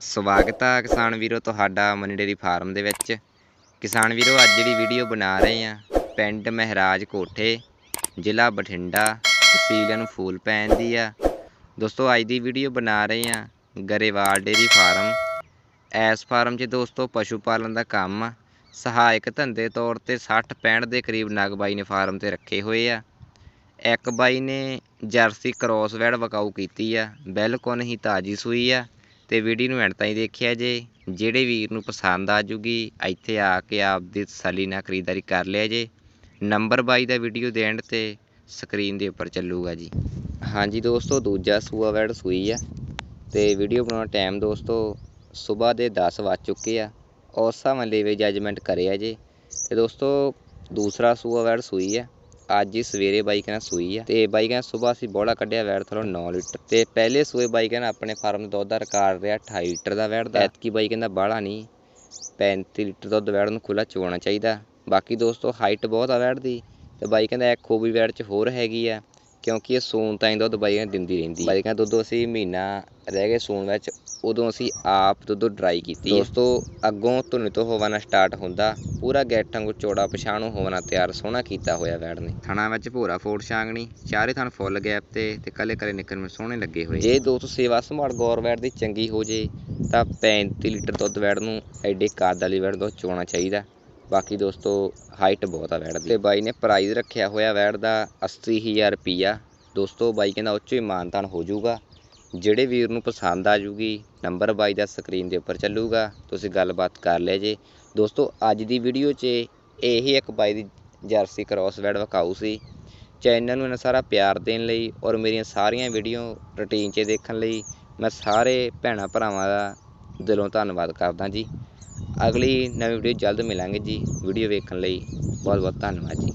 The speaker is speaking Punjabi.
ਸਵਾਗਤ ਆ ਕਿਸਾਨ ਵੀਰੋ ਤੁਹਾਡਾ ਮਨੀ ਡੇਰੀ ਫਾਰਮ ਦੇ ਵਿੱਚ। ਕਿਸਾਨ ਵੀਰੋ, ਅੱਜ ਜਿਹੜੀ ਵੀਡੀਓ ਬਣਾ ਰਹੇ ਆ, ਪਿੰਡ ਮਹਿਰਾਜ ਕੋਠੇ, ਜ਼ਿਲ੍ਹਾ ਬਠਿੰਡਾ, ਤਹਿਸੀਲ ਨੂੰ ਫੂਲ ਪੈਣ ਦੀ ਆ। ਦੋਸਤੋ, ਅੱਜ ਦੀ ਵੀਡੀਓ ਬਣਾ ਰਹੇ ਆ Grewal dairy farm. S farm 'ਚ ਦੋਸਤੋ ਪਸ਼ੂ ਪਾਲਣ ਦਾ ਕੰਮ ਸਹਾਇਕ ਧੰਦੇ ਤੌਰ ਤੇ 60 65 ਦੇ ਕਰੀਬ ਨਗ ਬਾਈ ਨੇ ਫਾਰਮ ਤੇ ਰੱਖੇ ਹੋਏ ਆ। ਇੱਕ ਬਾਈ ਨੇ ਜਰਸੀ ਕ੍ਰੋਸ ਵੈੜ ਵਕਾਊ ਕੀਤੀ ਆ। ਬਿਲਕੁਲ ਹੀ ਤਾਜੀ ਸੂਈ ਆ। ਅਤੇ ਵੀਡੀਓ ਨੂੰ ਐਂਡ ਤਾਈਂ ਦੇਖਿਆ ਜੇ। ਜਿਹੜੇ ਵੀਰ ਨੂੰ ਪਸੰਦ ਆ ਜੂਗੀ, ਇੱਥੇ ਆ ਕੇ ਆਪਦੀ ਤਸੱਲੀ ਨਾਲ ਖਰੀਦਦਾਰੀ ਕਰ ਲਿਆ ਜੇ। ਨੰਬਰ ਬਾਈ ਦਾ ਵੀਡੀਓ ਦੇ ਐਂਡ ਤੇ ਸਕਰੀਨ ਦੇ ਉੱਪਰ ਚੱਲੂਗਾ ਜੀ। ਹਾਂਜੀ ਦੋਸਤੋ, ਦੂਜਾ ਸੂਆ ਵੈੜ ਸੂਈ ਆ। ਤੇ ਵੀਡੀਓ ਬਣਾਉਣ ਟਾਈਮ ਦੋਸਤੋ, ਸਵੇਰ ਦੇ 10 ਵੱਜ ਚੁੱਕੇ ਆ। ਉਸ ਹਿਸਾਬ ਨਾਲ ਲੈਵੇ ਜੱਜਮੈਂਟ ਕਰਿਆ ਜੇ। ਤੇ ਦੋਸਤੋ, ਦੂਸਰਾ ਸੂਆ ਵੈੜ ਸੂਈ ਆ। ਅੱਜ ਹੀ ਸਵੇਰੇ ਬਾਈ ਕਹਿੰਦਾ ਸੂਈ ਆ ਤੇ ਬਾਈ ਕਹਿੰਦਾ ਸਵੇਰ ਅਸੀਂ ਬੋਲਾ ਕੱਢਿਆ ਵੈੜ ਥਲੋਂ 9 ਲੀਟਰ ਤੇ ਪਹਿਲੇ ਸੂਏ ਬਾਈ ਕਹਿੰਦਾ ਆਪਣੇ ਫਾਰਮ ਦੁੱਧ ਦਾ ਰਿਕਾਰਡ ਰਿਹਾ 28 ਲੀਟਰ ਦਾ ਵੈੜ ਦਾ। ਐਤਕੀ ਬਾਈ ਕਹਿੰਦਾ ਬਾਹਲਾ ਨਹੀਂ 35 ਲੀਟਰ ਦੁੱਧ ਵੈੜ ਨੂੰ ਖੁੱਲਾ ਚੋਣਾ ਚਾਹੀਦਾ। ਬਾਕੀ ਦੋਸਤੋ ਹਾਈਟ ਬਹੁਤ ਆ ਵੈੜ ਦੀ ਤੇ ਬਾਈ ਕਹਿੰਦਾ ਇੱਕ ਖੂਬੀ ਵੈੜ ਚ ਹੋਰ ਹੈਗੀ ਆ। ਕਿਉਂਕਿ ਇਹ ਸੂਣ ਤਾਂ ਹੀ ਦੁੱਧ ਬਾਈਆਂ ਦਿੰਦੀ ਰਹਿੰਦੀ ਬਾਈ ਦੁੱਧ ਅਸੀਂ ਮਹੀਨਾ ਰਹਿ ਗਏ ਸੂਣ ਵਿੱਚ, ਉਦੋਂ ਅਸੀਂ ਆਪ ਦੁੱਧ ਡਰਾਈ ਕੀਤੀ। ਦੋਸਤੋ, ਅੱਗੋਂ ਧੁਨੀ ਤੋਂ ਹੋਵਾਨਾ ਸਟਾਰਟ ਹੁੰਦਾ, ਪੂਰਾ ਗੈਟ ਵਾਂਗੂ ਚੌੜਾ ਪਛਾਣੂ ਹੋਵਾਨਾ ਤਿਆਰ ਸੋਹਣਾ ਕੀਤਾ ਹੋਇਆ ਵੈੜ ਨੇ। ਥਣਾ ਵਿੱਚ ਭੋਰਾ ਫੋੜ ਛਾਂਗਣੀ, ਚਾਰੇ ਥਣ ਫੁੱਲ ਗੈਪ ਤੇ ਤੇ ਕੱਲੇ ਕੱਲੇ ਨਿਕਲ ਨੂੰ ਸੋਹਣੇ ਲੱਗੇ ਹੋਏ। ਜੇ ਦੋਸਤੋ ਸੇਵਾ ਸੰਭਾਲ ਗੌਰ ਵੈੜ ਦੀ ਚੰਗੀ ਹੋ ਜੇ, ਤਾਂ 35 ਲੀਟਰ ਦੁੱਧ ਵੈੜ ਨੂੰ ਐਡੇ ਕਾਦ ਵਾਲੀ ਵੈੜ ਦੁੱਧ ਚੋਣਾ ਚਾਹੀਦਾ। ਬਾਕੀ ਦੋਸਤੋ ਹਾਈਟ ਬਹੁਤ ਆ ਵੈੜ ਦੀ। ਤੇ ਬਾਈ ਨੇ ਪ੍ਰਾਈਜ਼ ਰੱਖਿਆ ਹੋਇਆ ਵੈੜ ਦਾ 80000 ਰੁਪਿਆ ਦੋਸਤੋ, ਬਾਈ ਕਹਿੰਦਾ ਉਹ 'ਚੋਂ ਹੀ ਮਾਨਤਾਨ ਹੋ ਜਾਊਗਾ। ਜਿਹੜੇ ਵੀਰ ਨੂੰ ਪਸੰਦ ਆ ਜੂਗੀ ਨੰਬਰ ਬਾਈ ਦਾ ਸਕਰੀਨ ਦੇ ਉੱਪਰ ਚੱਲੂਗਾ। ਤੁਸੀਂ ਗੱਲਬਾਤ ਕਰ ਲਿਆ ਜੇ। ਦੋਸਤੋ, ਅੱਜ ਦੀ ਵੀਡੀਓ 'ਚ ਇਹੀ ਇੱਕ ਬਾਈ ਦੀ ਜਰਸੀ ਕ੍ਰੋਸ ਵੈੜ ਵਕਾਊ ਸੀ। ਚੈਨਲ ਨੂੰ ਇਹਨਾਂ ਸਾਰਾ ਪਿਆਰ ਦੇਣ ਲਈ ਔਰ ਮੇਰੀਆਂ ਸਾਰੀਆਂ ਵੀਡੀਓ ਰੁਟੀਨ 'ਚ ਦੇਖਣ ਲਈ ਮੈਂ ਸਾਰੇ ਭੈਣਾਂ ਭਰਾਵਾਂ ਦਾ ਦਿਲੋਂ ਧੰਨਵਾਦ ਕਰਦਾ ਜੀ। ਅਗਲੀ ਨਵੀਂ ਵੀਡੀਓ ਜਲਦ ਮਿਲਾਂਗੇ ਜੀ। ਵੀਡੀਓ ਵੇਖਣ ਲਈ ਬਹੁਤ ਬਹੁਤ ਧੰਨਵਾਦ ਜੀ।